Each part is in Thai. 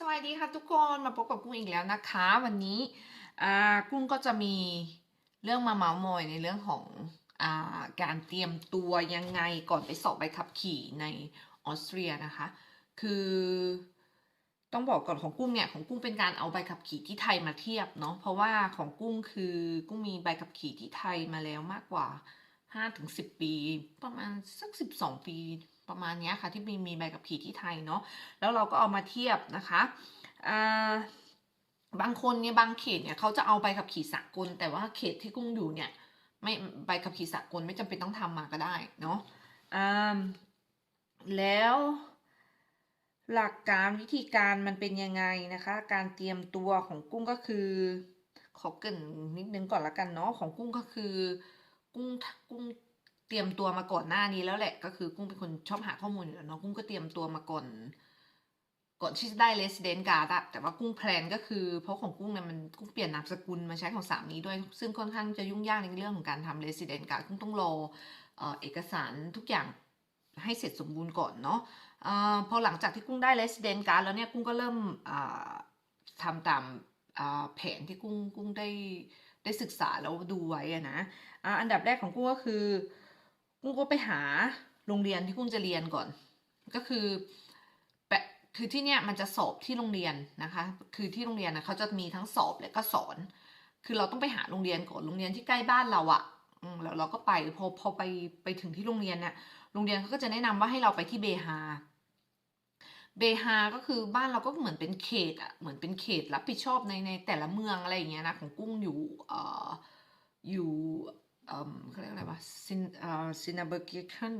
สวัสดีค่ะทุกคนมาพบกับกุ้งอีกแล้วนะคะ วันนี้กุ้งก็จะมีเรื่องมาเมาส์มอยในเรื่องของอาการเตรียมตัวยังไงก่อนไปสอบใบขับขี่ในออสเตรียนะคะ คือต้องบอกก่อนของกุ้งเนี่ยของกุ้งเป็นการเอาใบขับขี่ที่ไทยมาเทียบเนาะเพราะว่าของกุ้งคือกุ้งมีใบขับขี่ที่ไทยมาแล้วมากกว่า5ถึง10 ปี ประมาณสัก 12 ปี ประมาณนี้ค่ะที่มีมีใบขับขี่ที่ไทยเนาะแล้วเราก็เอามาเทียบนะคะบางคนเนี่ยบางเขตเนี่ยเขาจะเอาใบขับขี่สากล แต่ว่าเขตที่กุ้งอยู่เนี่ยไม่ใบขับขี่สากลไม่จำเป็นต้องทำมาก็ได้เนาะแล้วหลักการวิธีการมันเป็นยังไงนะคะ การเตรียมตัวของกุ้งก็คือขอเกินนิดนึงก่อนละกันเนาะของกุ้งก็คือ กุ้งกุ้ง เตรียมตัวมาก่อนหน้านี้แล้วแหละ ก็คือกุ้งเป็นคนชอบหาข้อมูลอยู่แล้วเนาะกุ้งก็เตรียมตัวมาก่อนก่อนที่จะได้ resident card อะแต่ว่ากุ้งแพลนก็คือ เพราะของกุ้งเนี่ยมันกุ้งเปลี่ยนนามสกุลมาใช้ของสามีด้วย ซึ่งค่อนข้างจะยุ่งยากในเรื่องของการทำ resident card กุ้งต้องรอเอกสารทุกอย่างให้เสร็จสมบูรณ์ก่อนเนาะอพอหลังจากที่กุ้งได้ resident card แล้วเนี่ยกุ้งก็เริ่มอ่าทำตามแผนที่กุ้งกุ้งได้ได้ศึกษาแล้วดูไว้อะนะอันดับแรกของกุ้งก็คือ กุ้งก็ไปหาโรงเรียนที่กุ้งจะเรียนก่อน ก็คือแปะคือที่เนี่ยมันจะสอบที่โรงเรียนนะคะ คือที่โรงเรียนนะเขาจะมีทั้งสอบและก็สอน คือเราต้องไปหาโรงเรียนก่อนโรงเรียนที่ใกล้บ้านเราอะ่ะแล้วเราก็ไปพอพอไปไปถึงที่โรงเรียนเนี่ยโรงเรียนเขาก็จะแนะนำว่าให้เราไปที่เบฮาเบฮาก็คือบ้านเราก็เหมือนเป็นเขตอะเหมือนเป็นเขตรับผิดชอบในในแต่ละเมืองอะไรอย่างเงี้ยนะของกุ้งอยู่เอ่ออยู่ เขาเรียกอะไรวะซินซินาเบอร์เกเคน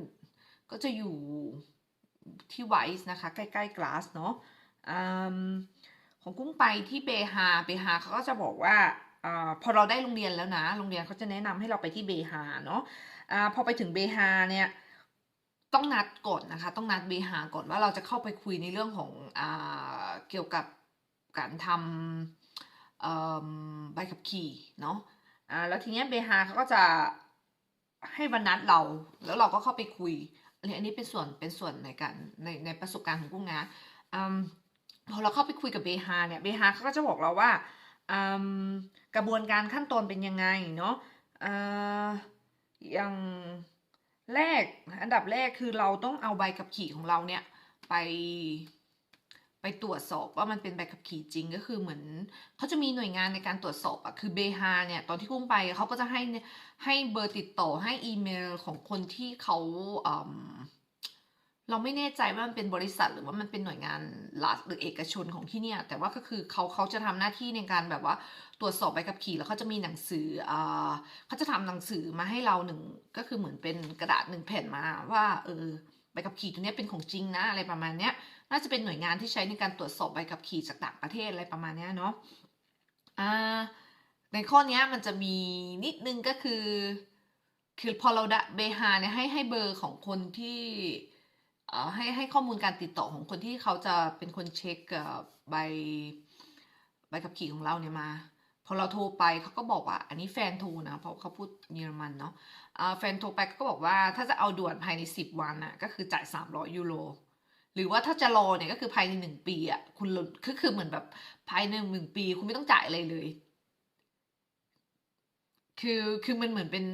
ก็จะอยู่ที่ไวส์นะคะ ใกล้ๆกลาสเนาะอของกุ้งไปที่เบฮาเบฮาเขาก็จะบอกว่าอพอเราได้โรงเรียนแล้วนะ โรงเรียนเขาจะแนะนำให้เราไปที่เบฮาเนาะอ่าพอไปถึงเบฮาเนี่ยต้องนัดก่อนนะคะ ต้องนัดเบฮาก่อนว่าเราจะเข้าไปคุยในเรื่องของอเกี่ยวกับการทำใบขับขี่เนาะ อ่าแล้วทีเนี้ยเบฮาเขาก็จะให้วันนัดเรา แล้วเราก็เข้าไปคุยอันนี้อันนี้เป็นส่วนเป็นส่วนในการในในประสบการณ์ของกุ้งนะอืมพอเราเข้าไปคุยกับเบฮาเนี่ยเบฮาเขาก็จะบอกเราว่าอืมกระบวนการขั้นตอนเป็นยังไงเนาะอ่าอย่างแรกอันดับแรกคือเราต้องเอาใบขับขี่ของเราเนี่ยไป ไปตรวจสอบว่ามันเป็นใบขับขี่จริงก็คือเหมือนเขาจะมีหน่วยงานในการตรวจสอบอะคือเบฮาเนี่ยตอนที่กุ้งไปเขาก็จะให้ให้เบอร์ติดต่อให้อีเมลของคนที่เขาอืมเราไม่แน่ใจว่ามันเป็นบริษัทหรือว่ามันเป็นหน่วยงานรัฐหรือเอกชนของที่เนี่ยแต่ว่าก็คือเขาเขาจะทำหน้าที่ในการแบบว่าตรวจสอบใบขับขี่แล้วเขาจะมีหนังสืออ่าเขาจะทำหนังสือมาให้เราหนึ่งก็คือเหมือนเป็นกระดาษหนึ่งแผ่นมาว่าเออ บขับขี่ตัวนี้เป็นของจริงนะอะไรประมาณเนี้ย น่าจะเป็นหน่วยงานที่ใช้ในการตรวจสอบใบขับขี่จากต่างประเทศอะไรประมาณเนี้ยเนาะอ่าในข้อนี้มันจะมีนิดนึงก็คือ คือพอเราด้เบฮาเนี่ยให้ให้เบอร์ของคนที่เอ่อให้ให้ข้อมูลการติดต่อของคนที่เขาจะเป็นคนเช็คเอ่อใบใบขับขี่ของเราเนี่ยมา พอเราโทรไปเขาก็บอกว่า อันนี้แฟนโทรนะเพราะเขาพูดเยอรมันเนาะแฟนโทรไปก็บอกว่าถ้าจะเอาด่วนภายในสิบวันน่ะก็คือจ่ายสามร้อยยูโรหรือว่าถ้าจะรอเนี่ยก็คือภายในหนึ่งปีอะคุณลดคือคือเหมือนแบบภายในหนึ่งปี คุณไม่ต้องจ่ายอะไรเลย คือคือมันเหมือนเป็น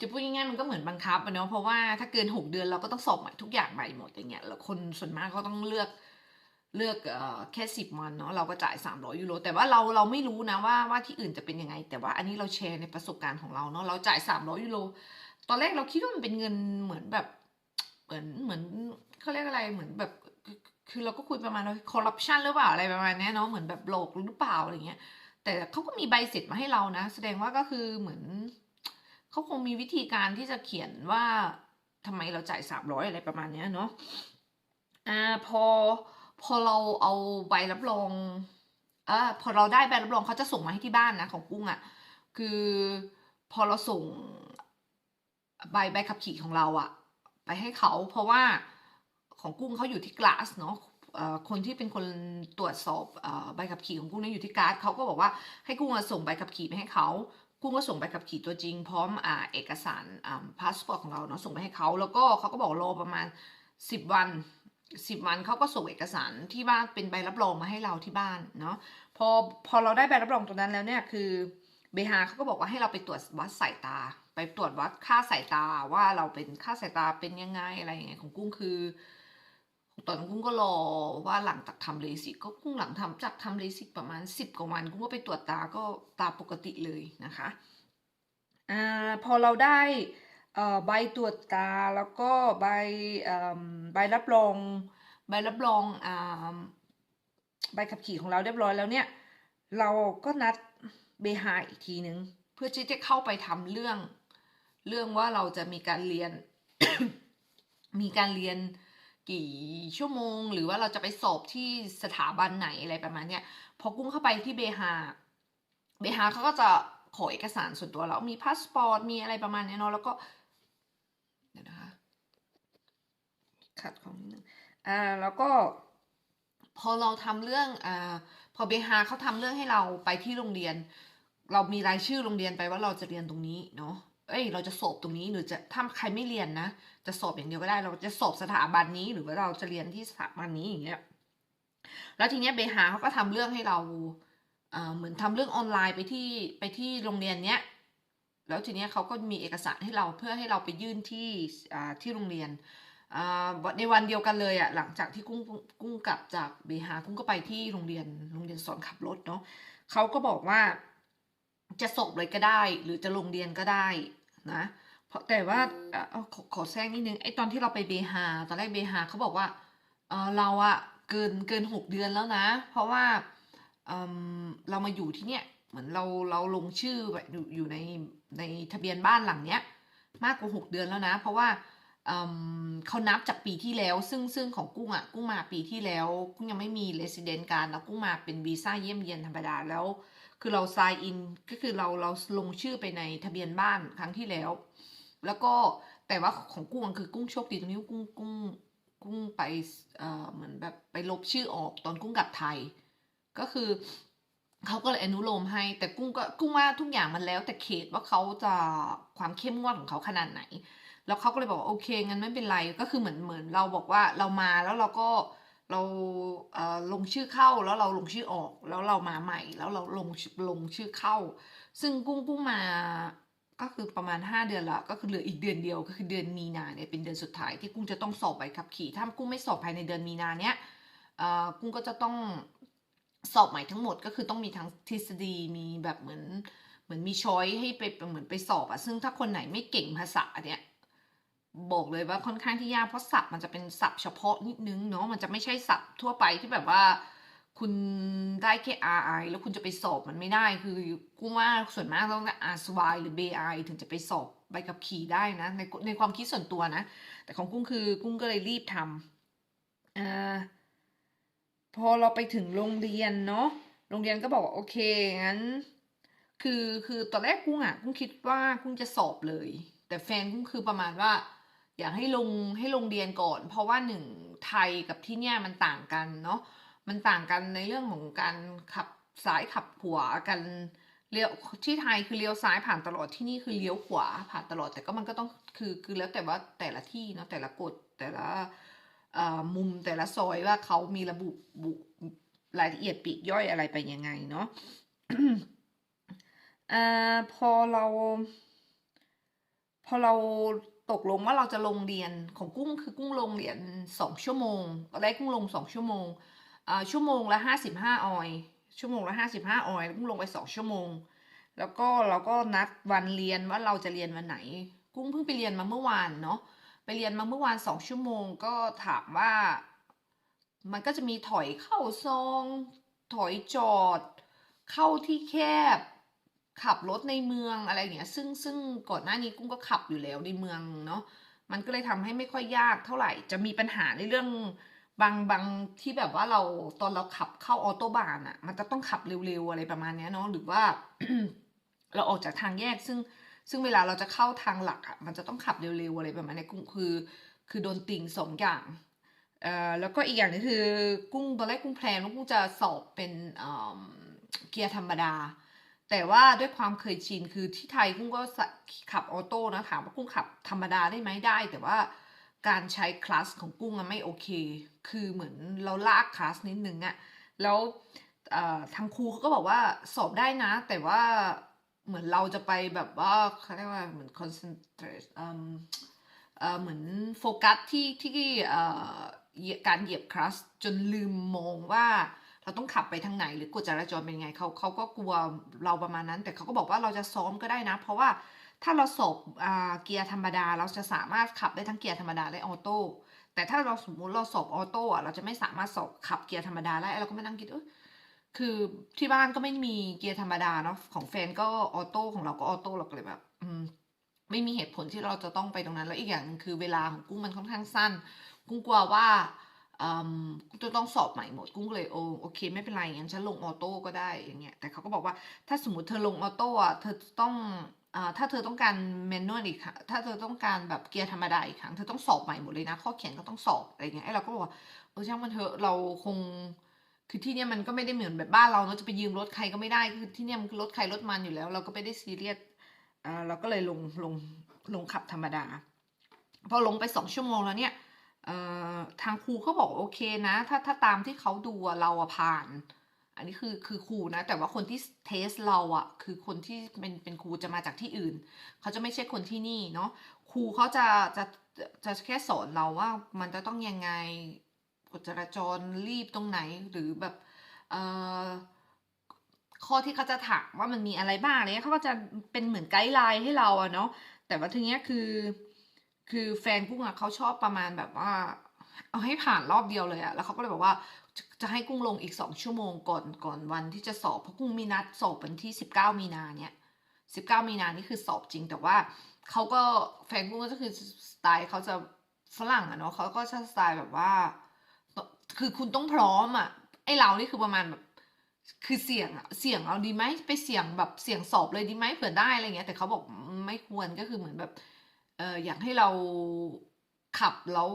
จะพูดง่ายๆมันก็เหมือนบังคับอะเนาะเพราะว่าถ้าเกินหกเดือนเราก็ต้องสอบใหม่ทุกอย่างใหม่หมดอย่างเงี้ยแล้วคนส่วนมากก็ต้องเลือก เลือกอแค่สิบวันเนาะเราก็จ่ายสามร้อยยูโร แต่ว่าเราเราไม่รู้นะว่าว่าที่อื่นจะเป็นยังไง แต่ว่าอันนี้เราแชร์ในประสบการณ์ของเราเนาะเราจ่ายสามร้อยยูโร ตอนแรกเราคิดว่ามันเป็นเงินเหมือนแบบ เหมือนเหมือนเขาเรียกอะไรเหมือนแบบ คือเราก็คุยประมาณว่าคอร์รัปชันหรือเปล่าอะไรประมาณนี้เนาะเหมือนแบบหลอกหรือเปล่าอะไรเงี้ย แต่เขาก็มีใบเสร็จมาให้เรานะ แสดงว่าก็คือเหมือนเขาคงมีวิธีการที่จะเขียนว่าทำไมเราจ่ายสามร้อยอะไรประมาณเนี้ยเนาะอ่าพอ พอเราเอาใบรับรองอ่าพอเราได้ใบรับรองเขาจะส่งมาให้ที่บ้านนะของกุ้งอะ่ะ คือพอเราส่งใบใบขับขี่ของเราอะไปให้เขาเพราะว่าของกุ้งเขาอยู่ที่กลาสเนาะอ่อคนที่เป็นคนตรวจสอบอ่อใบขับขี่ของกุ้งนี่อยู่ที่กลาสเขาก็บอกว่าให้กุ้งส่งใบขับขี่ไปให้เขากุ้งก็ส่งใบขับขี่ตัวจริง พร้อมอ่าเอกสารอ่าพาสปอร์ตของเราเนาะส่งไปให้เขาแล้วก็เขาก็บอกรอประมาณสิบวัน สิบวันเขาก็ส่งเอกสารที่บ้านเป็นใบรับรองมาให้เราที่บ้านเนาะพอพอเราได้ใบรับรองตรงนั้นแล้วเนี่ยคือเบฮาเขาก็บอกว่าให้เราไปตรวจวัดสายตา ไปตรวจวัดค่าสายตาว่าเราเป็นค่าสายตาเป็นยังไงอะไรยังไงของกุ้งคือตอนกุ้งก็รอว่าหลังจากทำเลสิกก็กุ้งหลังทำจากทำเลสิกประมาณสิบกว่าวันกุ้งก็ไปตรวจตาก็ตาปกติเลยนะคะอ่าพอเราได้ ใบตรวจตาแล้วก็ใบใบรับรอง ใบรับรองใบขับขี่ของเราเรียบร้อยแล้วเนี่ย เราก็นัดเบฮาอีกทีหนึงเพื่อที่จะเข้าไปทำเรื่อง เรื่องว่าเราจะมีการเรียน มีการเรียนกี่ชั่วโมง หรือว่าเราจะไปสอบที่สถาบันไหนอะไรประมาณเนี้ยพอกุ้งเข้าไปที่เบฮาเบฮาเขาก็จะขอเอกสารส่วนตัวเรามีพาสปอร์ตมีอะไรประมาณนี้เนาะแล้วก็ ดี๋ยวนะคะ ขัดของนิดนึงอ่าแล้วก็พอเราทำเรื่องอ่าพอเบฮาเขาทำเรื่องให้เราไปที่โรงเรียน เรามีรายชื่อโรงเรียนไปว่าเราจะเรียนตรงนี้เนาะเอ้ยเราจะสอบตรงนี้หรือจะถ้าใครไม่เรียนนะจะสอบอย่างเดียวก็ได้ เราจะสอบสถาบันนี้หรือว่าเราจะเรียนที่สถาบันนี้อย่างเงี้ยแล้วทีเนี้ยเบฮาเขาก็ทำเรื่องให้เราอ่าเหมือนทำเรื่องออนไลน์ไปที่ไปที่โรงเรียนเนี้ย แล้วทีเนี้ยเขาก็มีเอกสารให้เราเพื่อให้เราไปยื่นที่ที่โรงเรียนในวันเดียวกันเลยอะหลังจากที่กุ้งกุ้งกลับจากเบฮากุ้งก็ไปที่โรงเรียนโรงเรียนสอนขับรถเนาะเขาก็บอกว่าจะสอบเลยก็ได้ หรือจะลงเรียนก็ได้นะเพราะแต่ว่าอขอขอแทรกนิดนึงไอ้ตอนที่เราไปเบฮาตอนแรกเบฮาเขาบอกว่าเออเราอะเกินเกินหกเดือนแล้วนะ เพราะว่าเเรามาอยู่ที่เนี่ย เหมือนเราเราลงชื่ออยู่อยู่ในในทะเบียนบ้านหลังเนี้ย มากกว่าหกเดือนแล้วนะ เพราะว่าเเขานับจากปีที่แล้ว ซึ่งซึ่งของกุ้งอะกุ้งมาปีที่แล้ว กุ้งยังไม่มี resident การแล้วกุ้งมาเป็นวีซ่าเยี่ยมเยียนธรรมดาแล้ว คือเรา sign in ก็คือเราเราลงชื่อไปในทะเบียนบ้านครั้งที่แล้ว แล้วก็แต่ว่าของกุ้งคือกุ้งโชคดีตรงนี้กุ้งกุ้งกุ้งไปเเหมือนแบบไปลบชื่อออกตอนกุ้งกลับไทย ก็คือ เขาก็เลยอนุโลมให้ แต่กุ้งก็กุ้งว่าทุกอย่างมันแล้ว แต่เขตว่าเขาจะความเข้มงวดของเขาขนาดไหน แล้วเขาก็เลยบอกว่าโอเคงั้นไม่เป็นไรก็คือเหมือนเหมือนเราบอกว่าเรามาแล้วเราก็เราเอ่อลงชื่อเข้าแล้วเราลงชื่อออก แล้วเรามาใหม่ แล้วเราลงลงชื่อเข้า ซึ่งกุ้งกุ้งมาก็คือประมาณ 5 เดือนละก็คือเหลืออีกเดือนเดียวก็คือเดือนมีนาเนี่ยเป็นเดือนสุดท้ายที่กุ้งจะต้องสอบใบขับขี่ถ้ากุ้งไม่สอบภายในเดือนมีนาเนี้ยกุ้งก็จะต้อง สอบใหม่ทั้งหมดก็คือต้องมีทั้งทฤษฎีมีแบบเหมือนเหมือนมีช้อยให้ไปเหมือนไปสอบอะซึ่งถ้าคนไหนไม่เก่งภาษาเนี่ยบอกเลยว่าค่อนข้างที่ยากเพราะศัพท์มันจะเป็นศัพท์เฉพาะนิดนึงเนาะมันจะไม่ใช่ศัพท์ทั่วไปที่แบบว่า คุณได้แค่ RI แล้วคุณจะไปสอบมันไม่ได้ คือกูว่าส่วนมากต้อง RSY หรือ BI ถึงจะไปสอบใบขับขี่ได้นะในในความคิดส่วนตัวนะ แต่ของกุ้งคือกุ้งก็เลยรีบทำอ่า พอเราไปถึงโรงเรียนเนาะโรงเรียนก็บอกว่าโอเคงั้น คือคือตอนแรกกุ้งอะกุ้งคิดว่ากุ้งจะสอบเลย แต่แฟนกุ้งคือประมาณว่า อยากให้ลงให้ลงเรียนก่อน เพราะว่าหนึ่งไทยกับที่เนี่ยมันต่างกันเนาะมันต่างกันในเรื่องของการขับซ้ายขับขวากันเลี้ยวที่ไทยคือเลี้ยวซ้ายผ่านตลอดที่นี่คือเลี้ยวขวาผ่านตลอดแต่ก็มันก็ต้องคือคือแล้วแต่ว่าแต่ละที่เนาะแต่ละกฎแต่ละ มุมแต่ละซอยว่าเขามีระบุบุรายละเอียดปีกย่อยอะไรไปยังไงเนาะอพอเรา พอเราตกลงว่าเราจะลงเรียนของกุ้งคือกุ้งลงเรียนสองชั่วโมงตอนแรกกุ้งลงสองชั่วโมงชั่วโมงละห้าสิบห้าออยชั่วโมงละห้าสิบห้าออยกุ้งลงไปสองชั่วโมง แล้วก็เราก็นัดวันเรียนว่าเราจะเรียนวันไหน กุ้งเพิ่งไปเรียนมาเมื่อวานเนาะ ไปเรียนมาเมื่อวานสองชั่วโมงก็ถามว่า มันก็จะมีถอยเข้าซอง ถอยจอด เข้าที่แคบ ขับรถในเมืองอะไรอย่างเงี้ยซึ่งซึ่งก่อนหน้านี้กุ้งก็ขับอยู่แล้วในเมืองเนาะมันก็เลยทำให้ไม่ค่อยยากเท่าไหร่ จะมีปัญหาในเรื่องบางบางที่แบบว่าเราตอนเราขับเข้าออโตบานอะมันจะต้องขับเร็วๆอะไรประมาณเนี้ยเนาะหรือว่า เราออกจากทางแยกซึ่ง ซึ่งเวลาเราจะเข้าทางหลักอะมันจะต้องขับเร็วๆอะไรประมาณนี้กุ้งคือคือโดนติ่งสองอย่างเอ่อแล้วก็อีกอย่างนึงคือกุ้งตอนแรกกุ้งแพลนว่ากุ้งจะสอบเป็นเกียร์ธรรมดา แต่ว่าด้วยความเคยชินคือที่ไทยกุ้งก็ขับออโต้นะถามว่ากุ้งขับธรรมดาได้ไหมได้ แต่ว่าการใช้คลาสของกุ้งอะไม่โอเค คือเหมือนเราลากคลาสนิดนึงอะแล้วทางครูเขาก็บอกว่าสอบได้นะ แต่ว่า เหมือนเราจะไปแบบว่าเขาเรียกว่าเหมือน concentrate เอิ่มเอ่อเหมือนโฟกัสที่ที่เอ่อการเหยียบคลัสจนลืมมองว่าเราต้องขับไปทางไหนหรือกฎจราจรเป็นไงเขาเขาก็กลัวเราประมาณนั้น แต่เขาก็บอกว่าเราจะซ้อมก็ได้นะ เพราะว่าถ้าเราสอบเกียร์ธรรมดา เราจะสามารถขับได้ทั้งเกียร์ธรรมดาและออโต้แต่ถ้าเราสมมุติเราสอบออโต้เราจะไม่สามารถสอบขับเกียร์ธรรมดาได้เราก็มานั่งคิดเอย คือที่บ้านก็ไม่มีเกียร์ธรรมดาเนาะของแฟนก็ออโต้ของเราก็ออโต้เราก็เลยแบบอืมไม่มีเหตุผลที่เราจะต้องไปตรงนั้น แล้วอีกอย่างคือเวลาของกุ้งมันค่อนข้างสั้น กุ้งกลัวว่าอืมกุ้งจะต้องสอบใหม่หมด กุ้งเลยโอโอเค ไม่เป็นไรงั้นฉันลงออโต้ก็ได้อย่างเงี้ยแต่เขาก็บอกว่าถ้าสมมติเธอลงออโต้อะเธอต้องถ้าเธอต้องการแมนนวลอีกครั้งถ้าเธอต้องการแบบเกียร์ธรรมดาอีกครั้งเธอต้องสอบใหม่หมดเลยนะ ข้อเขียนก็ต้องสอบอะไรเงี้ยไอ้เราก็บอกว่าเออช่างมันเถอะเราคง คือที่เนี่ยมันก็ไม่ได้เหมือนแบบบ้านเราเนอะจะไปยืมรถใครก็ไม่ได้คือที่เนี่ยมันคือรถใครรถมันอยู่แล้ว เราก็ไม่ได้ซีเรียสอ่าเราก็เลยลงลงลงขับธรรมดา พอลงไปสองชั่วโมงแล้วเนี่ยอ่อทางครูเขาบอกโอเคนะ ถ้าถ้าตามที่เขาดูเราอะผ่าน อันนี้คือคือครูนะ แต่ว่าคนที่เทสเราอะคือคนที่เป็นเป็นครูจะมาจากที่อื่น เขาจะไม่ใช่คนที่นี่เนาะครูเขาจะจะจะจะแค่สอนเราว่ามันจะต้องยังไง กฎจราจรรีบตรงไหนหรือแบบเอ่อข้อที่เขาจะถามว่ามันมีอะไรบ้างเงี้ยเขาก็จะเป็นเหมือนไกด์ไลน์ให้เราอะเนาะแต่ว่าทีเนี้ยคือ คือแฟนกุ้งอะเขาชอบประมาณแบบว่า เอาให้ผ่านรอบเดียวเลยอะแล้วเขาก็เลยบอกว่าจะจะให้กุ้งลงอีกสองชั่วโมงก่อนก่อนวันที่จะสอบเพราะกุ้งมีนัดสอบวันที่สิบเก้ามีนาเนี่ยสิบเก้ามีนานี่คือสอบจริง แต่ว่าเขาก็แฟนกุ้งก็คือสไตล์เขาจะฝรั่งอะเนาะเขาก็จะสไตล์แบบว่า คือคุณต้องพร้อมอะไอเรานี่คือประมาณแบบคือเสี่ยงอะเสี่ยงเอาดีไหมไปเสี่ยงแบบเสี่ยงสอบเลยดีไหมเผื่อได้อะไรเงี้ยแต่เขาบอกไม่ควรก็คือเหมือนแบบเอออยากให้เราขับแล้ว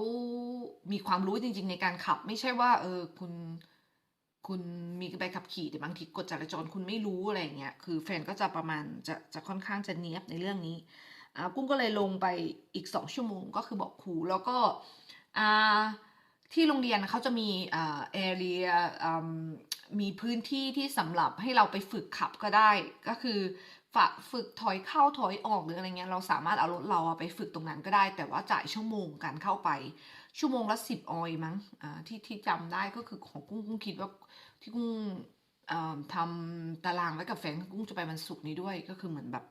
มีความรู้จริง ๆ ในการขับ ไม่ใช่ว่า เออคุณคุณมีใบขับขี่แต่บางทีกฎจราจรคุณไม่รู้อะไรเงี้ยคือแฟนก็จะประมาณจะจะค่อนข้างจะเนียบในเรื่องนี้อ่ากุ้งก็เลยลงไปอีกสองชั่วโมงก็คือบอกครูแล้วก็อ่า ที่โรงเรียนเขาจะมีอ่าแอเรียมีพื้นที่ที่สำหรับให้เราไปฝึกขับก็ได้ ก็คือฝากฝึกถอยเข้าถอยออกหรืออะไรเงี้ยเราสามารถเอารถเราไปฝึกตรงนั้นก็ได้ แต่ว่าจ่ายชั่วโมงการเข้าไป ชั่วโมงละสิบออยมั้งอ่าที่ที่จำได้ก็คือของกุ้งกุ้งคิดว่าที่กุ้งอ่าทำตารางไว้กับแฟนกุ้งจะไปวันศุกร์นี้ด้วย ก็คือเหมือนแบบ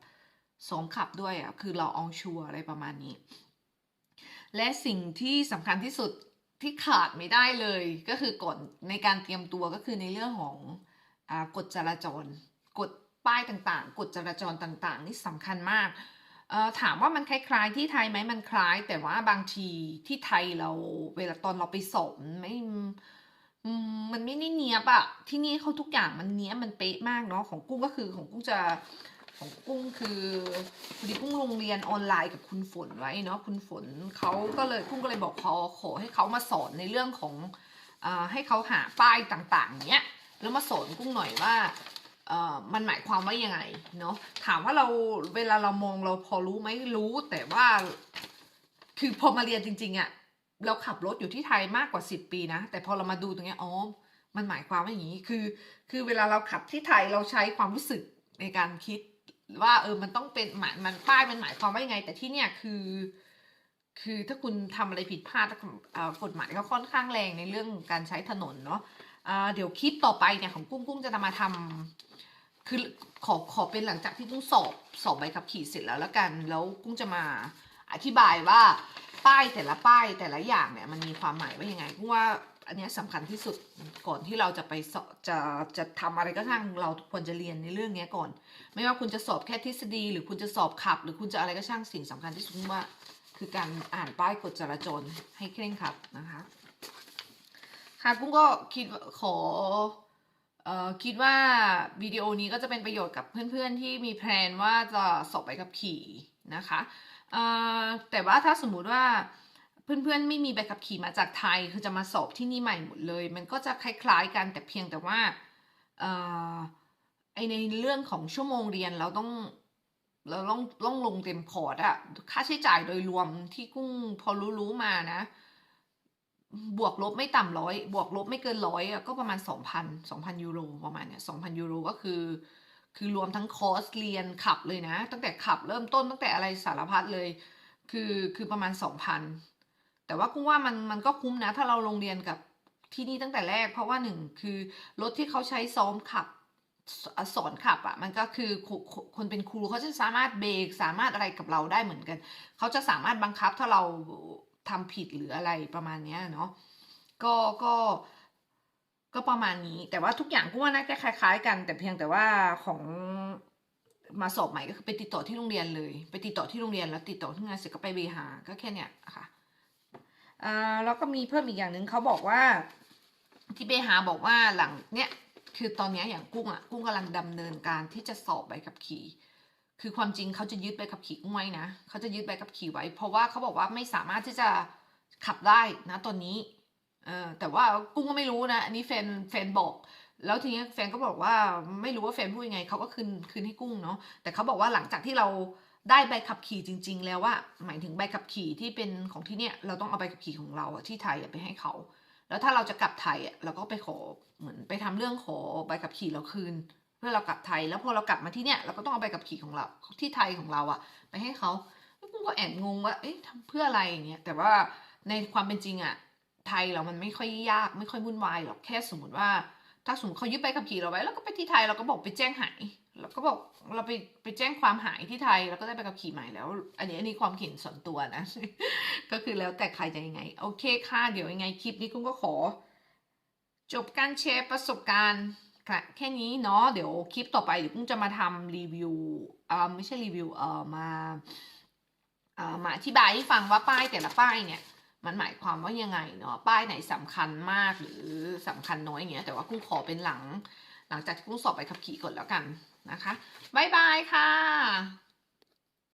ซ้อมขับด้วยอะคือเราอองชัวอะไรประมาณนี้ และสิ่งที่สำคัญที่สุด ที่ขาดไม่ได้เลยก็คือก่อนในการเตรียมตัวก็คือในเรื่องของอกฎจราจรกฎป้ายต่างๆกฎจราจรต่างๆ นี่สำคัญมาก ถามว่ามันคล้ายๆที่ไทยไหมมันคล้าย แต่ว่าบางทีที่ไทยเราเวลาตอนเราไปสอบมันไม่มันไม่ได้เนียบอะที่นี่เขาทุกอย่างมันเนี้ยมันเป๊ะมากเนาะของกุ้งก็คือของกุ้งจะ ของกุ้งคือพอดีกุ้งโรงเรียนออนไลน์กับคุณฝนไว้เนาะคุณฝนเขาก็เลยกุ้งก็เลยบอกเขาขอให้เขามาสอนในเรื่องของอให้เขาหาป้ายต่างๆเนี้ยแล้วมาสอนกุ้งหน่อยว่ามันหมายความว่ายังไงเนาะถามว่าเราเวลาเรามองเราพอรู้ไหมรู้แต่ว่าคือพอมาเรียนจริงๆอะเราขับรถอยู่ที่ไทยมากกว่าสิบปีนะ แต่พอเรามาดูตรงเนี้ยอ๋อมันหมายความว่าอย่างนี้คือ คือเวลาเราขับที่ไทยเราใช้ความรู้สึกในการคิด ว่าเออมันต้องเป็นหมายมันป้ายมันหมายความว่ายังไง แต่ที่เนี่ยคือ คือถ้าคุณทำอะไรผิดพลาดกฎหมายเขาค่อนข้างแรงในเรื่องการใช้ถนนเนาะอ่าเดี๋ยวคลิปต่อไปเนี่ยของกุ้งกุ้งจะนำมาทำคือขอขอเป็นหลังจากที่กุ้งสอบสอบใบขับขี่เสร็จแล้วแล้วกัน แล้วกุ้งจะมาอธิบายว่าป้ายแต่ละป้ายแต่ละอย่างเนี่ยมันมีความหมายว่ายังไงกุ้งว่า อันนี้ยสำคัญที่สุดก่อนที่เราจะไปสอบจะจะทำอะไรก็ช่างเราควรจะเรียนในเรื่องนี้ก่อน ไม่ว่าคุณจะสอบแค่ทฤษฎี หรือคุณจะสอบขับ หรือคุณจะอะไรก็ช่างสิ่งสำคัญที่สุดว่า คือการอ่านป้ายกฎจราจรให้เคร่งครัดนะคะค่ะกุ้งก็คิดขอเอ่อคิดว่าวิดีโอนี้ก็จะเป็นประโยชน์กับเพื่อนๆที่มีแพลนว่าจะสอบใบขับขี่นะคะเอ่อแต่ว่าถ้าสมมุติว่า เพื่อนๆไม่มีใบขับขี่มาจากไทย คือจะมาสอบที่นี่ใหม่หมดเลย มันก็จะคล้ายๆกันแต่เพียงแต่ว่าไอในเรื่องของชั่วโมงเรียนเราต้องเราต้องต้องลงเต็มพอร์ตอะค่าใช้จ่ายโดยรวมที่กุ้งพอรู้รู้ๆมานะ บวกลบไม่ต่ำร้อยบวกลบไม่เกินร้อยอะก็ประมาณสองพันสองพันยูโรประมาณเนี้ยสองพันยูโรก็คือ คือรวมทั้งคอร์สเรียนขับเลยนะ ตั้งแต่ขับเริ่มต้นตั้งแต่อะไรสารพัดเลย คือคือประมาณสองพัน แต่ว่ากุ้งว่ามันมันก็คุ้มนะ ถ้าเราลงเรียนกับที่นี่ตั้งแต่แรก เพราะว่าหนึ่งคือรถที่เขาใช้ซ้อมขับสสอนขับอะ่ะมันก็คือคคนเป็นครูเขาจะสามารถเบรกสามารถอะไรกับเราได้เหมือนกัน เขาจะสามารถบังคับถ้าเราทำผิดหรืออะไรประมาณเนี้ยเนาะก็ก็ก็ประมาณนี้ แต่ว่าทุกอย่างก็ว่าน่าจะคล้าย ๆ กัน แต่เพียงแต่ว่าของมาสอบใหม่ก็คือไปติดต่อที่โรงเรียนเลย ไปติดต่อที่โรงเรียนแล้วติดต่อที่งานเสร็จก็ไปเบหา ก็แค่เนี้ยค่ะ อ่าแล้วก็มีเพิ่มอีกอย่างหนึ่งเขาบอกว่าที่เบหาบอกว่าหลังเนี้ยคือตอนนี้อย่างกุ้งอะกุ้งกำลังดำเนินการที่จะสอบใบขับขี่ คือความจริงเขาจะยึดใบขับขี่กุ้งไว้นะเขาจะยึดใบขับขี่ไว้ เพราะว่าเขาบอกว่าไม่สามารถที่จะขับได้นะตอนนี้เออแต่ว่ากุ้งก็ไม่รู้นะอันนี้แฟนแฟนบอก แล้วทีนี้แฟนก็บอกว่าไม่รู้ว่าแฟนพูดยังไงเขาก็คืนคืนให้กุ้งเนาะแต่เขาบอกว่าหลังจากที่เรา ได้ใบขับขี่จริง ๆ แล้วว่า หมายถึงใบขับขี่ที่เป็นของที่เนี่ยเราต้องเอาใบขับขี่ของเราที่ไทยไปให้เขา แล้วถ้าเราจะกลับไทยอะเราก็ไปขอเหมือนไปทำเรื่องขอใบขับขี่เราคืน เพื่อเรากลับไทย แล้วพอเรากลับมาที่เนี่ยเราก็ต้องเอาใบขับขี่ของเราที่ไทยของเราอะไปให้เขาแล้วกุ้งก็แอบงงว่าเอ๊ะทำเพื่ออะไรอย่างเงี้ยแต่ว่าในความเป็นจริงอะไทยเรามันไม่ค่อยยากไม่ค่อยวุ่นวายหรอกแค่สมมติว่า ถ้าสมมติเขายึดใบขับขี่เราไว้ แล้วก็ไปที่ไทยเราก็บอกไปแจ้งหาย เราก็บอกเราไปไปแจ้งความหายที่ไทยเราก็ได้ใบขับขี่ใหม่แล้ว อันนี้อันนี้ความเห็นส่วนตัวนะ ก็คือแล้วแต่ใครจะยังไง โอเคค่ะ เดี๋ยวยังไงคลิปนี้กุ้งก็ขอ จบการแชร์ประสบการณ์ค่ะแค่นี้เนาะเดี๋ยวคลิปต่อไปเดี๋ยวกุ้งจะมาทำรีวิวอ่าไม่ใช่รีวิวเอ่อมาเอ่อมาอธิบายให้ฟังว่าป้ายแต่ละป้ายเนี่ยมันหมายความว่ายังไงเนาะป้ายไหนสำคัญมากหรือสำคัญน้อยอย่างเงี้ยแต่ว่ากุ้งขอเป็นหลัง หลังจากที่กุ้งสอบไปขับขี่ก่อนแล้วกัน นะคะ บ๊ายบายค่ะ